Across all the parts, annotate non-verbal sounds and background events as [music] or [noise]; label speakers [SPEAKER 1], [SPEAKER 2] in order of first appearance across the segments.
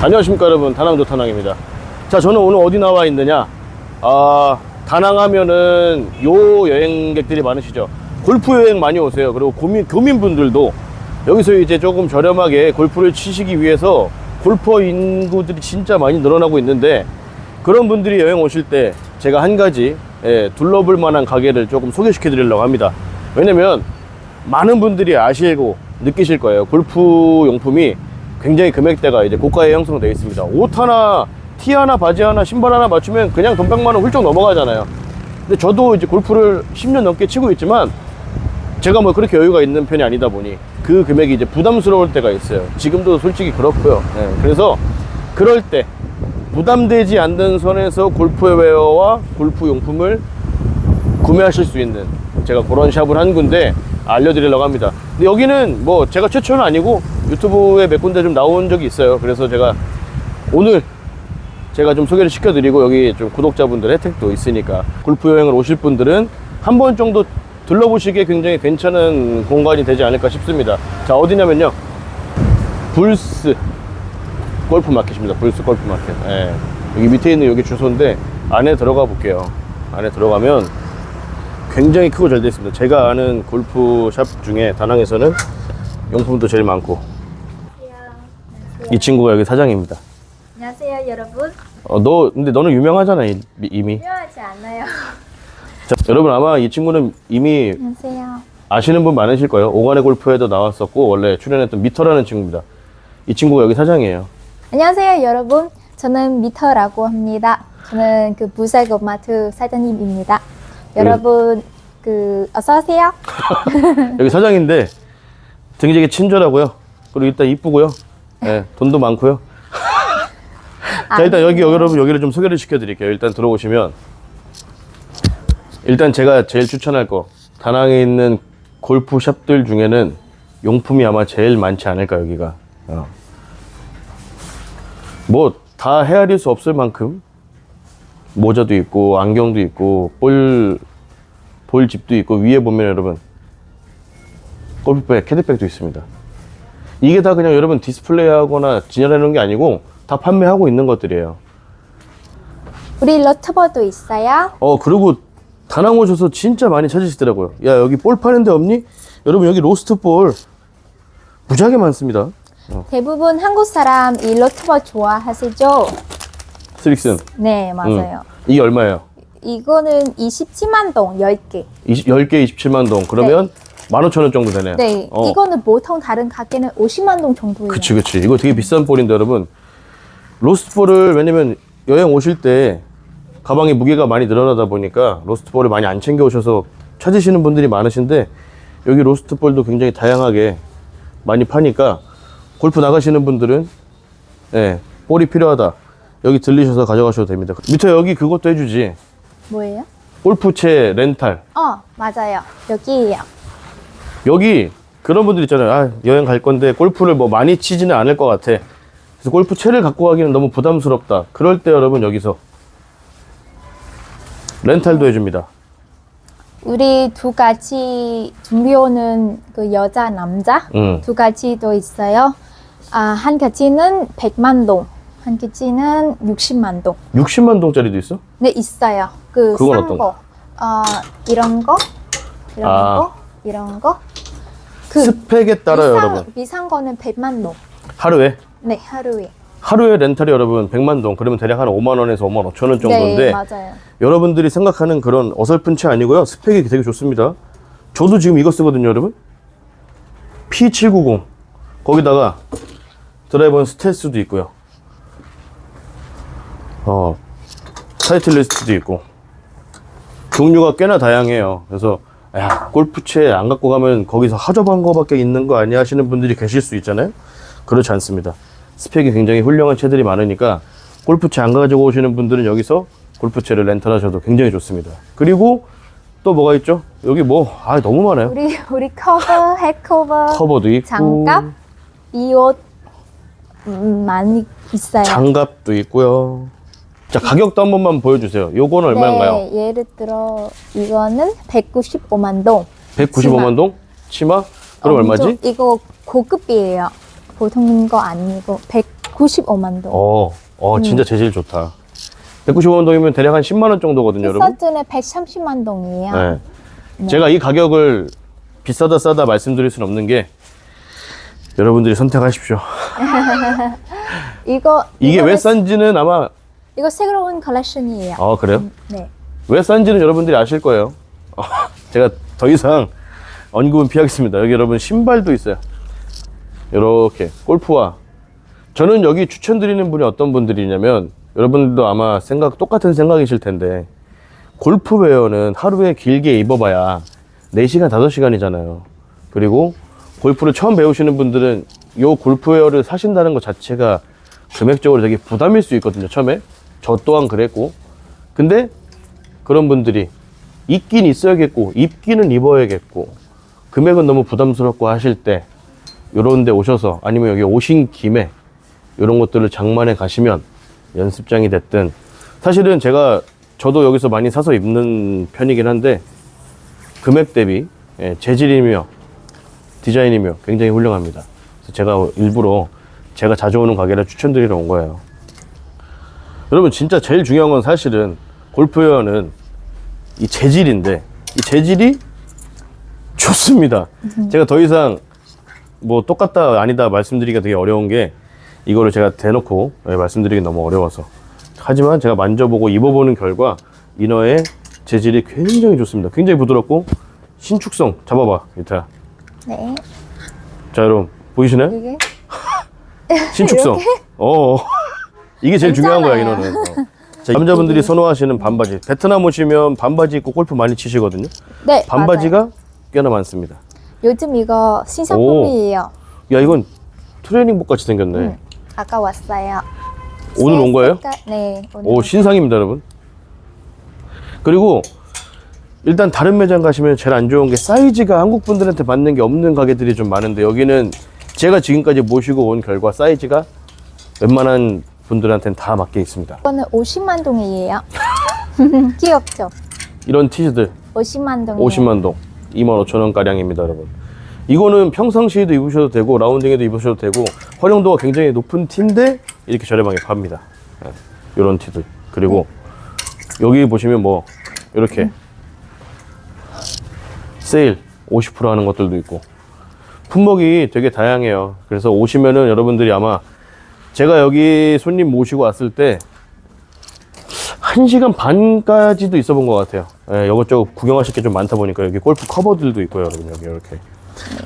[SPEAKER 1] 안녕하십니까 여러분. 다낭조 타낭입니다. 자 저는 오늘 어디 나와 있느냐? 아 다낭 하면은 요 여행객들이 많으시죠? 골프 여행 많이 오세요. 그리고 고민, 교민분들도 여기서 이제 조금 저렴하게 골프를 치시기 위해서 골퍼 인구들이 진짜 많이 늘어나고 있는데 그런 분들이 여행 오실 때 제가 한 가지 예, 둘러볼 만한 가게를 조금 소개시켜 드리려고 합니다. 왜냐면 많은 분들이 아시고 느끼실 거예요. 골프 용품이 굉장히 금액대가 이제 고가에 형성되어 있습니다. 옷 하나, 티 하나, 바지 하나, 신발 하나 맞추면 그냥 돈 100만 원 훌쩍 넘어가잖아요. 근데 저도 이제 골프를 10년 넘게 치고 있지만 제가 뭐 그렇게 여유가 있는 편이 아니다 보니 그 금액이 이제 부담스러울 때가 있어요. 지금도 솔직히 그렇고요. 예, 그래서 그럴 때 부담되지 않는 선에서 골프웨어와 골프 용품을 구매하실 수 있는 제가 그런 샵을 한 군데 알려드리려고 합니다. 근데 여기는 뭐 제가 최초는 아니고 유튜브에 몇 군데 좀 나온 적이 있어요. 그래서 제가 오늘 제가 좀 소개를 시켜드리고 여기 좀 구독자분들 혜택도 있으니까 골프 여행을 오실 분들은 한 번 정도 둘러보시기에 굉장히 괜찮은 공간이 되지 않을까 싶습니다. 자 어디냐면요 불스 골프 마켓입니다. 불스 골프 마켓. 예. 여기 밑에 있는 여기 주소인데 안에 들어가 볼게요. 안에 들어가면 굉장히 크고 잘 되어 있습니다. 제가 아는 골프 샵 중에 다낭에서는 용품도 제일 많고 이 친구가 여기 사장입니다.
[SPEAKER 2] 안녕하세요 여러분
[SPEAKER 1] 어, 너 근데 너는 유명하잖아 이- 이미.
[SPEAKER 2] 유명하지 않아요
[SPEAKER 1] 자, 여러분 아마 이 친구는 이미
[SPEAKER 2] 안녕하세요
[SPEAKER 1] 아시는 분 많으실 거예요. 오간의 골프에도 나왔었고 원래 출연했던 미터라는 친구입니다. 이 친구가 여기 사장이에요.
[SPEAKER 2] 안녕하세요 여러분 저는 미터라고 합니다 저는 그 부살고마트 사장님입니다 여러분 그 어서 오세요 [laughs]
[SPEAKER 1] 여기 사장인데 굉장히 친절하고요. 그리고 일단 이쁘고요. 예, 돈도 많고요. [laughs] 자 일단 여기 여러분 여기를 좀 소개를 시켜드릴게요. 일단 들어오시면 일단 제가 제일 추천할 거 다낭에 있는 골프 샵들 중에는 용품이 아마 제일 많지 않을까 여기가. 어. 뭐다 헤아릴 수 없을 만큼 모자도 있고 안경도 있고 볼 볼 집도 있고 위에 보면 여러분 골프백, 캐디백도 있습니다. 이게 다 그냥 여러분 디스플레이하거나 진열해 놓은 게 아니고 다 판매하고 있는 것들이에요.
[SPEAKER 2] 우리 러터버도 있어요
[SPEAKER 1] 어, 그리고 다낭 오셔서 진짜 많이 찾으시더라고요. 야, 여기 볼 파는 데 없니? 여러분, 여기 로스트 볼 무지하게 많습니다.
[SPEAKER 2] 대부분 한국 사람 이 러터버 좋아하시죠?
[SPEAKER 1] 스릭슨.
[SPEAKER 2] 네 맞아요
[SPEAKER 1] 이게 얼마예요?
[SPEAKER 2] 이거는 27만 동 10개
[SPEAKER 1] 20, 10개 27만 동. 그러면 15,000원 정도 되네요.
[SPEAKER 2] 네
[SPEAKER 1] 어.
[SPEAKER 2] 이거는 보통 다른 가게는 50만 동 정도예요
[SPEAKER 1] 그치, 그치. 이거 되게 비싼 볼인데, 여러분. 로스트 볼을, 왜냐면 여행 오실 때 가방에 무게가 많이 늘어나다 보니까 로스트 볼을 많이 안 챙겨 오셔서 찾으시는 분들이 많으신데 여기 로스트 볼도 굉장히 다양하게 많이 파니까 골프 나가시는 분들은 예, 볼이 필요하다. 여기 들리셔서 가져가셔도 됩니다. 밑에 여기 그것도 해주지.
[SPEAKER 2] 뭐예요?
[SPEAKER 1] 골프채 렌탈.
[SPEAKER 2] 어 맞아요 여기예요
[SPEAKER 1] 여기 그런 분들 있잖아요. 아, 여행 갈 건데 골프를 뭐 많이 치지는 않을 것 같아. 그래서 골프채를 갖고 가기는 너무 부담스럽다. 그럴 때 여러분 여기서 렌탈도 해줍니다.
[SPEAKER 2] 우리 두 가지 준비오는 그 여자 남자
[SPEAKER 1] 음.
[SPEAKER 2] 두 가지도 있어요. 아, 한 가지는 100만 동, 한 가지는 60만 동.
[SPEAKER 1] 60만 동짜리도 있어?
[SPEAKER 2] 네, 있어요. 그
[SPEAKER 1] 그건
[SPEAKER 2] 싼
[SPEAKER 1] 어떤
[SPEAKER 2] 거. 어, 이런 거, 이런
[SPEAKER 1] 아.
[SPEAKER 2] 거, 이런 거. 그
[SPEAKER 1] 스펙에 따라
[SPEAKER 2] 비싼,
[SPEAKER 1] 여러분
[SPEAKER 2] 비싼 거는 100만 동.
[SPEAKER 1] 하루에
[SPEAKER 2] 네, 하루에.
[SPEAKER 1] 하루에 렌탈이 여러분 100만 동 그러면 대략 한 5만 원에서 5만 5천 원
[SPEAKER 2] 네,
[SPEAKER 1] 정도인데
[SPEAKER 2] 맞아요.
[SPEAKER 1] 여러분들이 생각하는 그런 어설픈 채 아니고요. 스펙이 되게 좋습니다. 저도 지금 이거 쓰거든요, 여러분. P790. 거기다가 드라이버는 스텔스도 있고요. 어, 타이틀 리스트도 있고. 종류가 꽤나 다양해요. 그래서 야, 골프채 안 갖고 가면 거기서 하접한 거밖에 있는 거 아니야 하시는 분들이 계실 수 있잖아요. 그렇지 않습니다. 스펙이 굉장히 훌륭한 채들이 많으니까 골프채 안 가지고 오시는 분들은 여기서 골프채를 렌탈하셔도 굉장히 좋습니다. 그리고 또 뭐가 있죠? 여기 뭐, 아, 너무 많아요.
[SPEAKER 2] 우리 우리 커버, 핵 커버,
[SPEAKER 1] 커버도 있고,
[SPEAKER 2] 장갑, 이옷 음, 많이 있어요.
[SPEAKER 1] 장갑도 있고요. 자, 가격도 한 번만 보여주세요. 요거는 얼마인가요?
[SPEAKER 2] 네, 예를 들어 이거는 195만 동.
[SPEAKER 1] 195만 동? 치마? 그럼
[SPEAKER 2] 엄청-
[SPEAKER 1] 얼마지?
[SPEAKER 2] 이거 고급이에요. 보통 거 아니고 100 195만 동.
[SPEAKER 1] 어, 어
[SPEAKER 2] 음.
[SPEAKER 1] 진짜 재질 좋다. 195만 동이면 대략 한 10만 원 정도거든요, 여러분.
[SPEAKER 2] 디서트는 130만 동이에요.
[SPEAKER 1] 네.
[SPEAKER 2] 네.
[SPEAKER 1] 제가 이 가격을 비싸다 싸다 말씀드릴 수는 없는 게 여러분들이 선택하십시오. [laughs]
[SPEAKER 2] 이거
[SPEAKER 1] 이게 왜 싼지는 아마
[SPEAKER 2] 이거 새로운 컬렉션이에요.
[SPEAKER 1] 아 그래요?
[SPEAKER 2] 네.
[SPEAKER 1] 왜 싼지는 여러분들이 아실 거예요. 어, 제가 더 이상 언급은 피하겠습니다. 여기 여러분 신발도 있어요. 이렇게 골프화. 저는 여기 추천드리는 분이 어떤 분들이냐면 여러분들도 아마 생각 똑같은 생각이실 텐데 골프웨어는 하루에 길게 입어봐야 4시간, 5시간이잖아요. 그리고 골프를 처음 배우시는 분들은 요 골프웨어를 사신다는 것 자체가 금액적으로 되게 부담일 수 있거든요, 처음에. 저 또한 그랬고. 근데 그런 분들이 입긴 있어야겠고, 입기는 입어야겠고, 금액은 너무 부담스럽고 하실 때, 요런 데 오셔서, 아니면 여기 오신 김에, 요런 것들을 장만해 가시면, 연습장이 됐든, 사실은 제가, 저도 여기서 많이 사서 입는 편이긴 한데, 금액 대비, 예, 재질이며, 디자인이며 굉장히 훌륭합니다. 그래서 제가 일부러 제가 자주 오는 가게를 추천드리러 온 거예요. 여러분 진짜 제일 중요한 건 사실은 골프웨어는 이 재질인데 이 재질이 좋습니다. 제가 더 이상 뭐 똑같다 아니다 말씀드리기가 되게 어려운 게 이거를 제가 대놓고 예, 말씀드리기 너무 어려워서 하지만 제가 만져보고 입어보는 결과 이너의 재질이 굉장히 좋습니다. 굉장히 부드럽고 신축성 잡아봐 이타야.
[SPEAKER 2] 네.
[SPEAKER 1] 자 여러분 보이시나요? [laughs] 신축성. 어. 이게 제일 중요한 거야
[SPEAKER 2] 괜찮아요.
[SPEAKER 1] 이거는. 어. 자, 남자분들이 선호하시는 반바지. 베트남 오시면 반바지 입고 골프 많이 치시거든요.
[SPEAKER 2] 네.
[SPEAKER 1] 반바지가
[SPEAKER 2] 맞아요.
[SPEAKER 1] 꽤나 많습니다.
[SPEAKER 2] 요즘 이거 신상품이에요.
[SPEAKER 1] 야 이건 트레이닝복 같이 생겼네.
[SPEAKER 2] 음, 아까 왔어요.
[SPEAKER 1] 오늘 온 거예요?
[SPEAKER 2] 색깔- 네. 오늘
[SPEAKER 1] 오 신상입니다 여러분. 그리고 일단 다른 매장 가시면 제일 안 좋은 게 사이즈가 한국 분들한테 맞는 게 없는 가게들이 좀 많은데 여기는 제가 지금까지 모시고 온 결과 사이즈가 웬만한 분들한테는 다 맞게 있습니다.
[SPEAKER 2] 이거는 50만 동이에요. [laughs] 귀엽죠?
[SPEAKER 1] 이런 티셔츠
[SPEAKER 2] 50만 동.
[SPEAKER 1] 50만 동, 2만 5천 원 가량입니다, 여러분. 이거는 평상시에도 입으셔도 되고 라운딩에도 입으셔도 되고 활용도가 굉장히 높은 티인데 이렇게 저렴하게 팝니다. 이런 티들. 그리고 여기 보시면 뭐 이렇게 세일 50% 하는 것들도 있고 품목이 되게 다양해요. 그래서 오시면은 여러분들이 아마 제가 여기 손님 모시고 왔을 때 1시간 반까지도 있어 본 것 같아요. 예, 이것저것 구경하실 게 좀 많다 보니까 여기 골프 커버들도 있고요, 여러분. 여기 이렇게.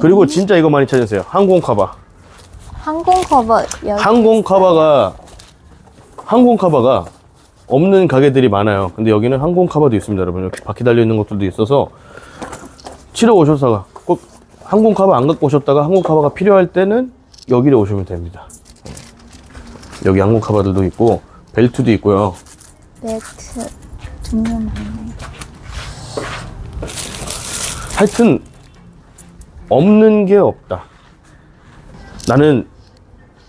[SPEAKER 1] 그리고 진짜 이거 많이 찾으세요. 항공 커버.
[SPEAKER 2] 항공 커버 여기
[SPEAKER 1] 항공 커버가 항공 커버가 없는 가게들이 많아요. 근데 여기는 항공 커버도 있습니다, 여러분. 이렇게 바퀴 달려 있는 것들도 있어서 치러 오셨다가 꼭 항공 커버 안 갖고 오셨다가 항공 커버가 필요할 때는 여기로 오시면 됩니다. 여기 항공 커버들도 있고 벨트도 있고요.
[SPEAKER 2] 벨트 종류 많네.
[SPEAKER 1] 하여튼 없는 게 없다. 나는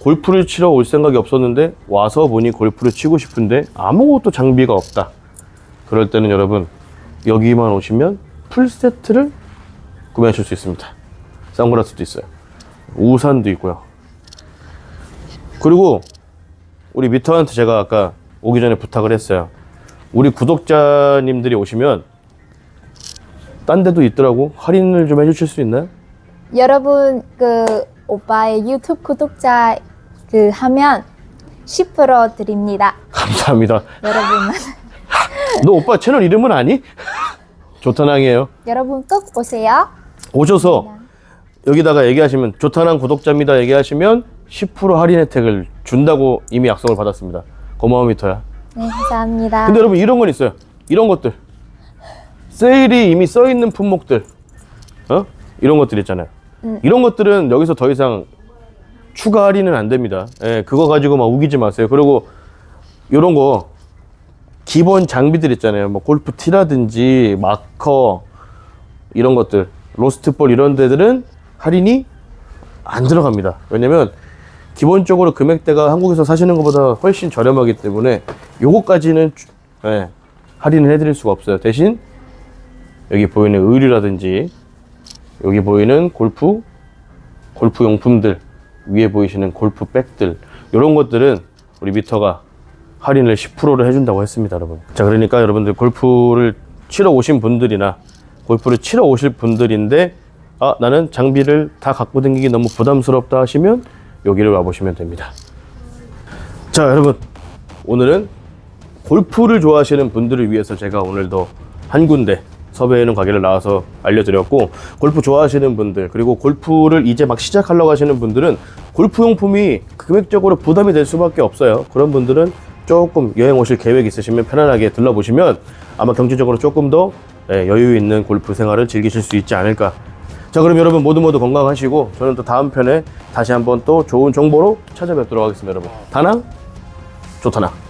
[SPEAKER 1] 골프를 치러 올 생각이 없었는데 와서 보니 골프를 치고 싶은데 아무것도 장비가 없다. 그럴 때는 여러분 여기만 오시면 풀 세트를 구매하실 수 있습니다. 선글라스도 있어요. 우산도 있고요. 그리고 우리 미터한테 제가 아까 오기 전에 부탁을 했어요. 우리 구독자님들이 오시면 딴 데도 있더라고. 할인을 좀 해주실 수 있나요?
[SPEAKER 2] 여러분 그 오빠의 유튜브 구독자 그 하면 10% 드립니다. [laughs]
[SPEAKER 1] 감사합니다.
[SPEAKER 2] 여러분만 [laughs]
[SPEAKER 1] 너 오빠 채널 이름은 아니? [laughs] 조타낭이에요.
[SPEAKER 2] 여러분 꼭 오세요.
[SPEAKER 1] 오셔서 여기다가 얘기하시면 조타낭 구독자입니다 얘기하시면 10% 할인 혜택을 준다고 이미 약속을 받았습니다. 고마워 미터야.
[SPEAKER 2] 네 감사합니다.
[SPEAKER 1] 근데 여러분 이런 건 있어요. 이런 것들. 세일이 이미 써 있는 품목들. 어? 이런 것들 있잖아요. 이런 것들은 여기서 더 이상 추가 할인은 안 됩니다. 예, 그거 가지고 막 우기지 마세요. 그리고 이런 거 기본 장비들 있잖아요. 뭐 골프 티라든지 마커 이런 것들, 로스트볼 이런 데들은 할인이 안 들어갑니다. 왜냐면 기본적으로 금액대가 한국에서 사시는 것보다 훨씬 저렴하기 때문에 요거까지는 주- 예, 할인을 해드릴 수가 없어요. 대신 여기 보이는 의류라든지 여기 보이는 골프 골프 용품들 위에 보이시는 골프 백들 이런 것들은 우리 미터가 할인을 10%를 해준다고 했습니다, 여러분. 자, 그러니까 여러분들 골프를 치러 오신 분들이나 골프를 치러 오실 분들인데 아, 나는 장비를 다 갖고 다니기 너무 부담스럽다 하시면 여기를 와보시면 됩니다. 자, 여러분. 오늘은 골프를 좋아하시는 분들을 위해서 제가 오늘도 한 군데 섭외해놓은 가게를 나와서 알려드렸고 골프 좋아하시는 분들 그리고 골프를 이제 막 시작하려고 하시는 분들은 골프용품이 금액적으로 부담이 될 수밖에 없어요 그런 분들은 조금 여행 오실 계획 있으시면 편안하게 들러보시면 아마 경제적으로 조금 더 예, 여유 있는 골프 생활을 즐기실 수 있지 않을까 자 그럼 여러분 모두 모두 건강하시고 저는 또 다음 편에 다시 한번 또 좋은 정보로 찾아뵙도록 하겠습니다 여러분. 다낭 좋다나